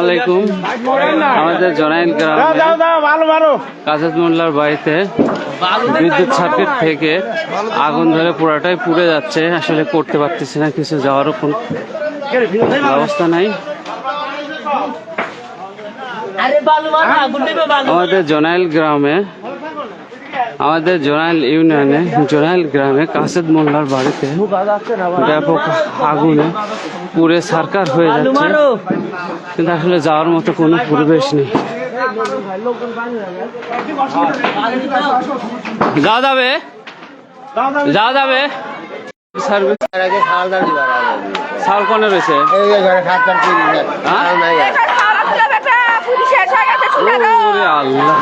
আলাইকুম। আমাদের জনাইল কাজেদ মোল্লার বাড়িতে বিদ্যুৎ সার্কিট থেকে আগুন ধরে পুরাটাই পুড়ে যাচ্ছে। আসলে করতে পারতেছি না কিছু যাওয়ারও কোন ব্যবস্থা নাই। আমাদের জনাইল গ্রামে আমাদের জোনাইল ইউনিয়নে জোনাইল গ্রামে কাসেদ মোল্লার বাড়িতে ব্যাপক আগুনে পুরে সারকার হয়ে যাচ্ছে। কিন্তু আসলে যাওয়ার মতো কোনো পরিবেশ নেই। যাওয়া যাবে? যাওয়া যাবে? সার্ভিস সাল কোনে রয়েছে। হ্যাঁ? আল্লাহ।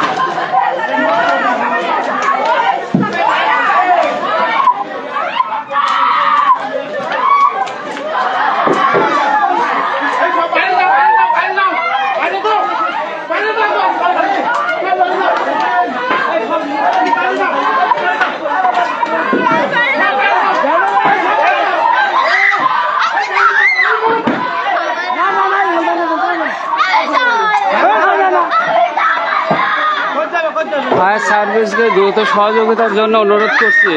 ফায়ার সার্ভিসকে দ্রুত সহযোগিতার জন্য অনুরোধ করছি।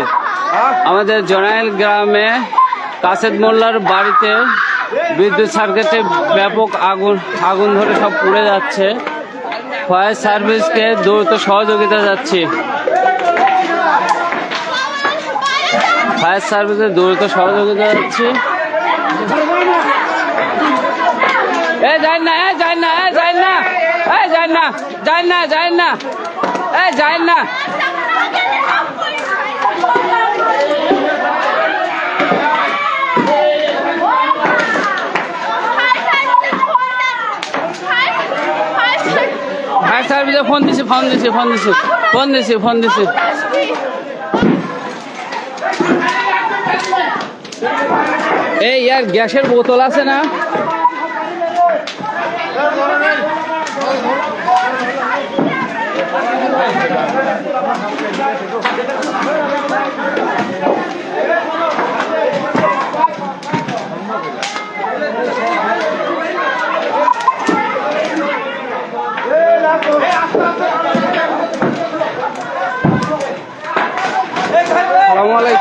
আমাদের জনাইল গ্রামে কাসেদ মোল্লার বাড়িতে বিদ্যুৎ সার্কিটে ব্যাপক আগুন আগুন ধরে সব পুড়ে যাচ্ছে। ফায়ার সার্ভিসকে দ্রুত সহযোগিতা যাচ্ছি। ফায়ার সার্ভিসে দ্রুত সহযোগিতা যাচ্ছি। এ যাই না এ, যাই না, এ, যাই না যাই না যাই না যাই না এ যাই না ফায়ার সার্ভিসে ফোন দিছি ফোন দিছি ফোন দিছি। ফোন দিছি ফোন দিছি। এই ইয়ার গ্যাসের বোতল আছে না আসসালামু আলাইকুম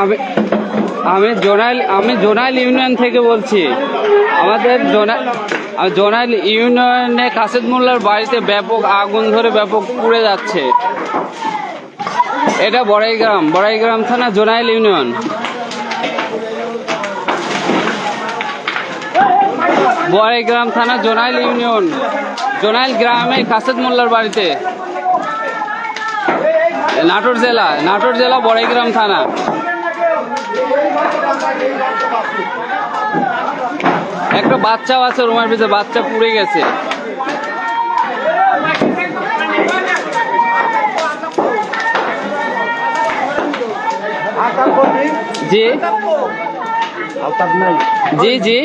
আমি আমি জোনাইল আমি জোনাইল ইউনিয়ন থেকে বলছি। আমাদের জোনা জোনাইল ইউনিয়নে কাসেদ মোল্লার বাড়িতে ব্যাপক আগুন ধরে ব্যাপক পুড়ে যাচ্ছে। এটা বড়াইগ্রাম বড়াইগ্রাম থানা জোনাইল ইউনিয়ন। বড়াইগ্রাম থানা জোনাইল ইউনিয়ন। জোনাইল গ্রামে কাসেদ মোল্লার বাড়িতে। নাটোর জেলা নাটোর জেলা বড়াইগ্রাম থানা। একটা বাচ্চাও আছে রুমের ভিতরে বাচ্চা পুড়ে গেছে। জি। জি জি।